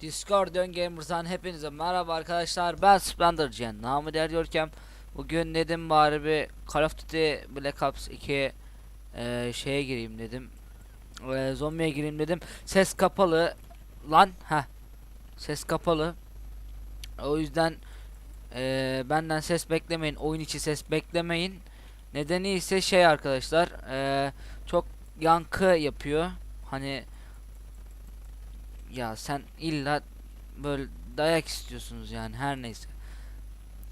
Discord Dön Gamers'dan hepinize merhaba arkadaşlar. Ben Splendor Cen. Namı der diyorken bugün dedim bari bir Call of Duty Black Ops 2 eee, şeye gireyim dedim. Eee, zombiye gireyim dedim. Ses kapalı lan ha. Ses kapalı. O yüzden eee, benden ses beklemeyin. Oyun içi ses beklemeyin. Nedeni ise şey arkadaşlar. eee, çok yankı yapıyor. Hani ya sen illa böyle dayak istiyorsunuz yani her neyse.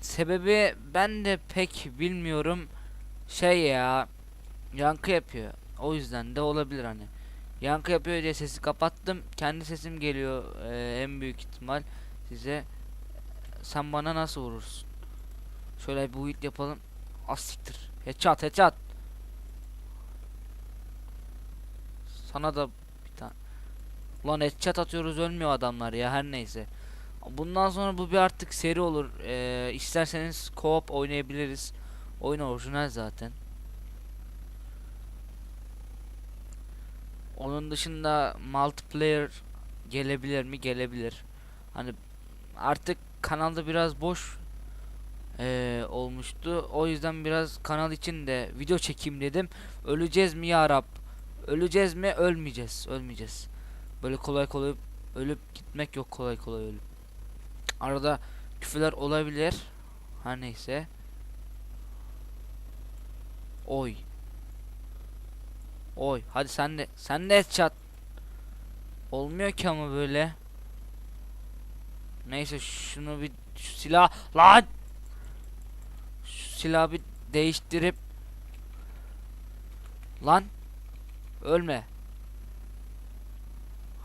Sebebi ben de pek bilmiyorum. Şey ya yankı yapıyor. O yüzden de olabilir hani. Yankı yapıyor diye sesi kapattım. Kendi sesim geliyor eee, en büyük ihtimal size. Sen bana nasıl vurursun? Şöyle bir hit yapalım. Asiktir. Headshot headshot. Sana da. Ulan headshot atıyoruz ölmüyor adamlar ya her neyse. Bundan sonra bu bir artık seri olur. Ee, isterseniz co-op oynayabiliriz. Oyun orijinal zaten. Onun dışında multiplayer gelebilir mi? Gelebilir. Hani artık kanalda biraz boş ee, olmuştu. O yüzden biraz kanal için de video çekeyim dedim. Öleceğiz mi ya Rab? Öleceğiz mi? Ölmeyeceğiz. Ölmeyeceğiz. Böyle kolay kolay ölüp gitmek yok kolay kolay ölüp. Arada küfürler olabilir. Her neyse. Oy. Oy. Hadi sen de sen de headshot. Olmuyor ki ama böyle. Neyse şunu bir şu silah lan. Şu silahı bir değiştirip lan ölme.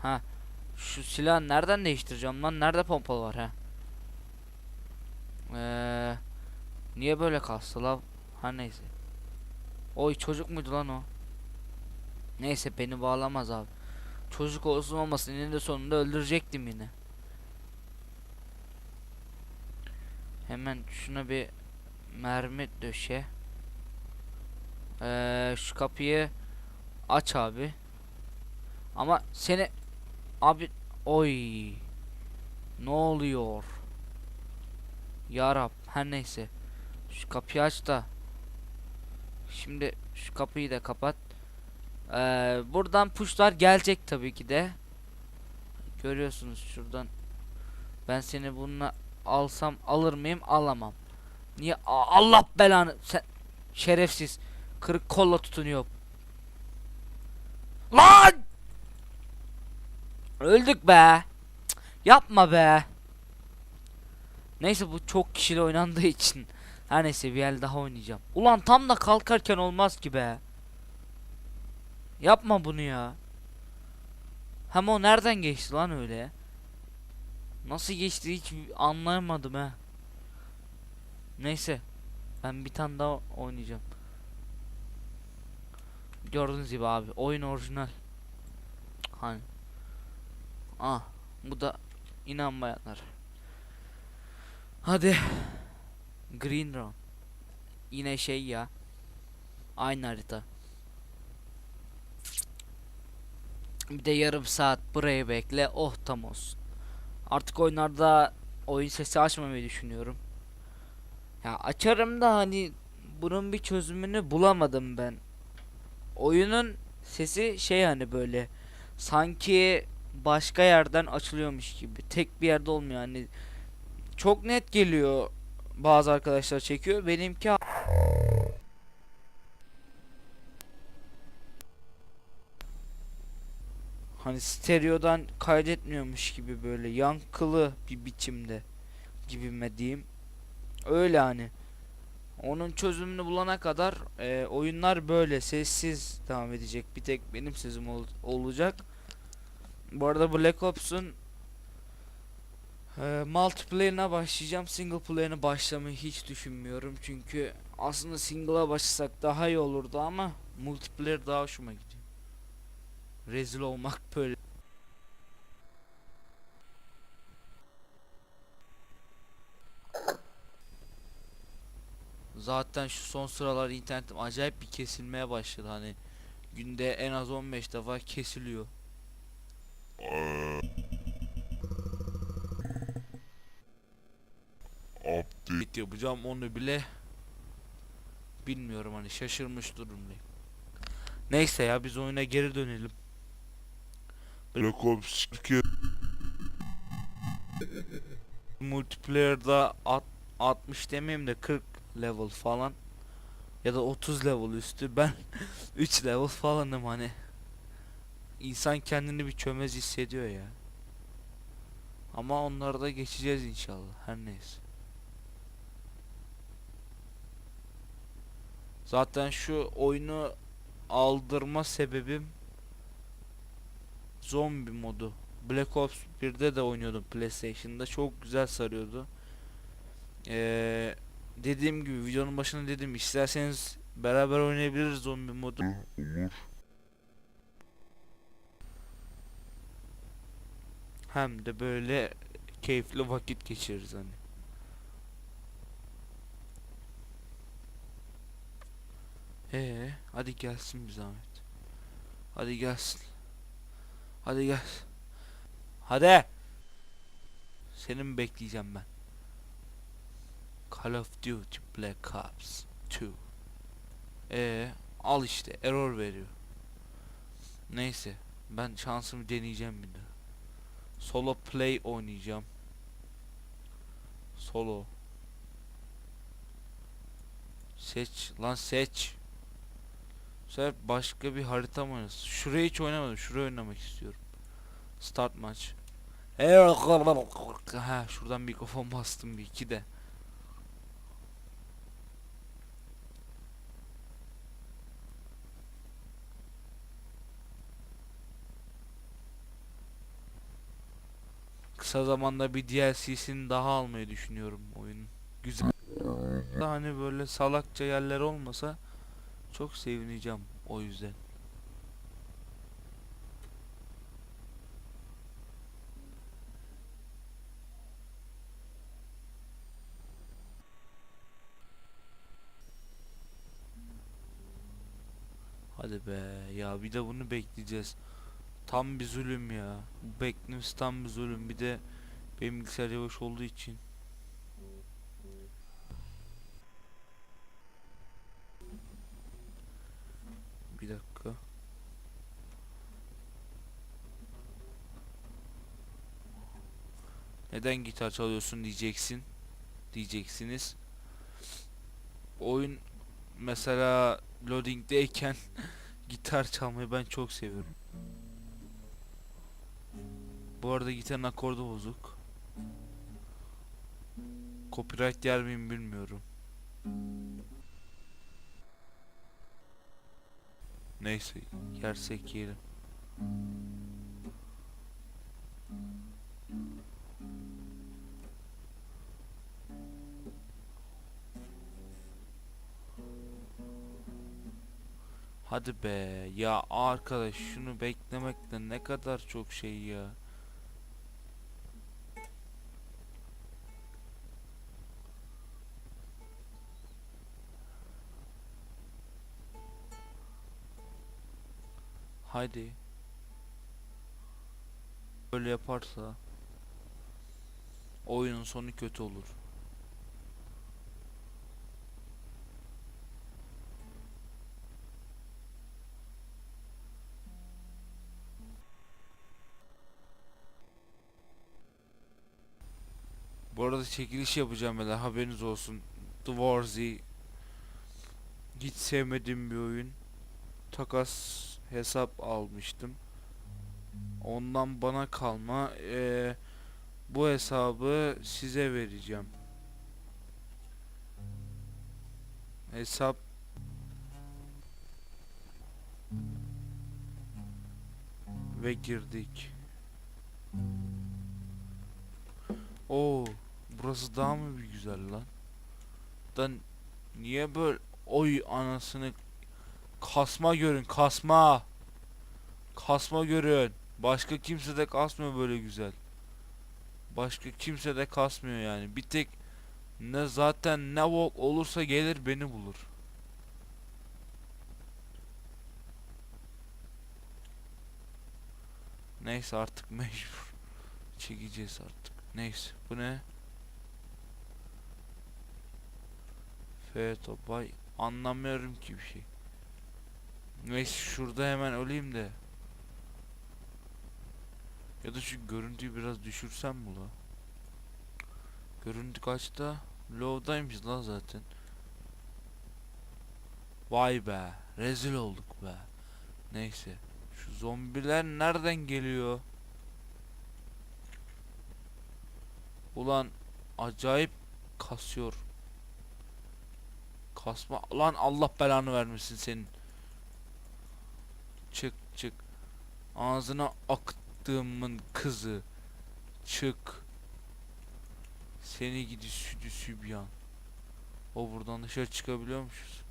Ha. Şu silahı nereden değiştireceğim lan? Nerede pompalı var ha? Eee Niye böyle kastı la? Ha neyse. Oy çocuk muydu lan o? Neyse beni bağlamaz abi. Çocuk olsun olmasın yine de sonunda öldürecektim yine. Hemen şuna bir mermi döşe. Eee şu kapıyı aç abi. Ama seni abi oy ne oluyor? Yarab her neyse. Şu kapıyı aç da. Şimdi şu kapıyı da kapat. Ee, buradan puşlar gelecek tabii ki de. Görüyorsunuz şuradan. Ben seni bununla alsam alır mıyım? Alamam. Niye? A- Allah belanı. Sen şerefsiz. Kırık kolla tutunuyor. Lan! Öldük be. Yapma be. Neyse bu çok kişili oynandığı için. Her neyse bir el daha oynayacağım. Ulan tam da kalkarken olmaz ki be. Yapma bunu ya. Hem o nereden geçti lan öyle? Nasıl geçti hiç anlayamadım he. Neyse. Ben bir tane daha oynayacağım. Gördüğünüz gibi abi oyun orijinal. Hani. Ah bu da inanmayanlar. Hadi. Green Run. Yine şey ya. Aynı harita. Bir de yarım saat burayı bekle. Oh tam olsun. Artık oyunlarda oyun sesi açmamayı düşünüyorum. Ya açarım da hani bunun bir çözümünü bulamadım ben. Oyunun sesi şey hani böyle sanki başka yerden açılıyormuş gibi. Tek bir yerde olmuyor hani. Çok net geliyor. Bazı arkadaşlar çekiyor. Benimki hani stereodan kaydetmiyormuş gibi böyle yankılı bir biçimde gibime diyeyim. Öyle hani. Onun çözümünü bulana kadar e, oyunlar böyle sessiz devam edecek. Bir tek benim sözüm ol- olacak. Bu arada Black Ops'un e, multiplayer'ına başlayacağım. Single player'ına başlamayı hiç düşünmüyorum. Çünkü aslında single'a başlasak daha iyi olurdu ama multiplayer daha hoşuma gidiyor. Rezil olmak böyle. Zaten şu son sıralar internetim acayip bir kesilmeye başladı hani günde en az 15 defa kesiliyor. Ee, Update yapacağım onu bile bilmiyorum hani şaşırmış durumdayım. Neyse ya biz oyuna geri dönelim. Black Ops 2 Multiplayer'da at, 60 demeyeyim de 40 level falan ya da 30 level üstü ben 3 level falanım hani. İnsan kendini bir çömez hissediyor ya. Ama onları da geçeceğiz inşallah. Her neyse. Zaten şu oyunu aldırma sebebim zombi modu. Black Ops 1'de de oynuyordum PlayStation'da. Çok güzel sarıyordu. Ee, dediğim gibi videonun başında dedim isterseniz beraber oynayabiliriz zombi modu. olur. Hem de böyle keyifli vakit geçiririz hani. Ee, hadi gelsin bir zahmet. Hadi gelsin. Hadi gel. Hadi. Seni mi bekleyeceğim ben? Call of Duty Black Ops 2. Ee, al işte error veriyor. Neyse, ben şansımı deneyeceğim bir daha. Solo play oynayacağım. Solo. Seç lan seç. Sefer başka bir harita mı oynasın? Şurayı hiç oynamadım. Şurayı oynamak istiyorum. Start maç. Ha şuradan mikrofon bastım bir iki de. Kısa zamanda bir DLC'sini daha almayı düşünüyorum oyunun. Güzel. Hani böyle salakça yerler olmasa çok sevineceğim o yüzden. Hadi be ya bir de bunu bekleyeceğiz. Tam bir zulüm ya. Beklemesi tam bir zulüm. Bir de benim bilgisayar yavaş olduğu için. Bir dakika. Neden gitar çalıyorsun diyeceksin. Diyeceksiniz. Oyun mesela loading'deyken gitar çalmayı ben çok seviyorum. Bu arada gitarın akordu bozuk. Copyright yer miyim bilmiyorum. Neyse yersek yiyelim. Hadi be ya arkadaş şunu beklemekle ne kadar çok şey ya. Haydi. Böyle yaparsa oyunun sonu kötü olur. Bu arada çekiliş yapacağım beyler haberiniz olsun. The Warzy hiç sevmediğim bir oyun. Takas hesap almıştım. Ondan bana kalma. Ee, bu hesabı size vereceğim. Hesap ve girdik. Oo, burası daha mı bir güzel lan? Dan niye böyle oy anasını kasma görün kasma. Kasma görün. Başka kimse de kasmıyor böyle güzel. Başka kimse de kasmıyor yani. Bir tek ne zaten ne bok olursa gelir beni bulur. Neyse artık mecbur. Çekeceğiz artık. Neyse bu ne? F topay anlamıyorum ki bir şey. Neyse şurada hemen öleyim de. Ya da şu görüntüyü biraz düşürsem mi la? Görüntü kaçta? Low'daymış lan zaten. Vay be. Rezil olduk be. Neyse. Şu zombiler nereden geliyor? Ulan acayip kasıyor. Kasma lan Allah belanı vermesin senin. Çık çık. Ağzına aktığımın kızı. Çık. Seni gidi südü sübyan. O buradan dışarı çıkabiliyormuşuz.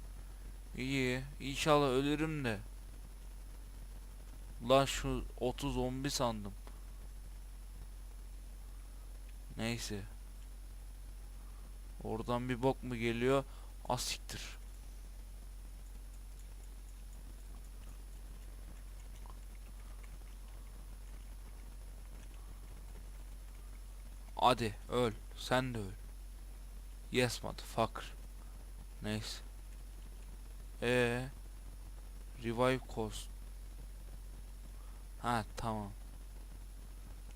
İyi. İnşallah ölürüm de. Lan şu 30 zombi sandım. Neyse. Oradan bir bok mu geliyor? Asiktir. Hadi öl. Sen de öl. Yes motherfucker. Neyse. Ee, revive cost. Ha tamam.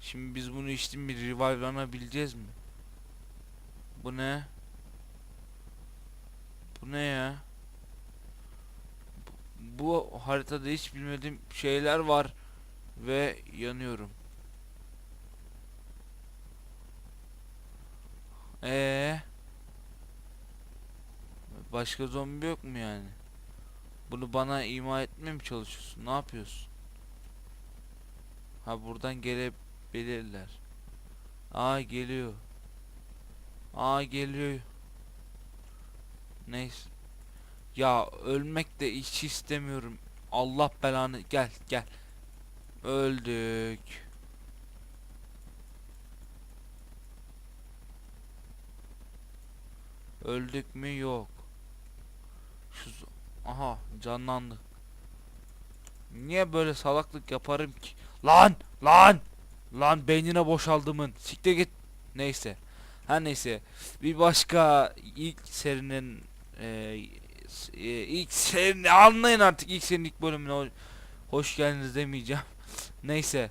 Şimdi biz bunu içtim bir revive'lanabileceğiz mi? Bu ne? Bu ne ya? Bu, haritada hiç bilmediğim şeyler var ve yanıyorum. Ee, başka zombi yok mu yani? Bunu bana ima etmeye mi çalışıyorsun? Ne yapıyorsun? Ha buradan gelebilirler. Aa geliyor. Aa geliyor. Neyse. Ya ölmek de hiç istemiyorum. Allah belanı gel gel. Öldük. Öldük mü yok. Şu aha canlandı. Niye böyle salaklık yaparım ki? Lan lan lan beynine boşaldımın. Sikte git. Neyse. Her neyse. Bir başka ilk serinin e, e, ilk serini anlayın artık ilk serinin ilk bölümüne ho- hoş geldiniz demeyeceğim. Neyse.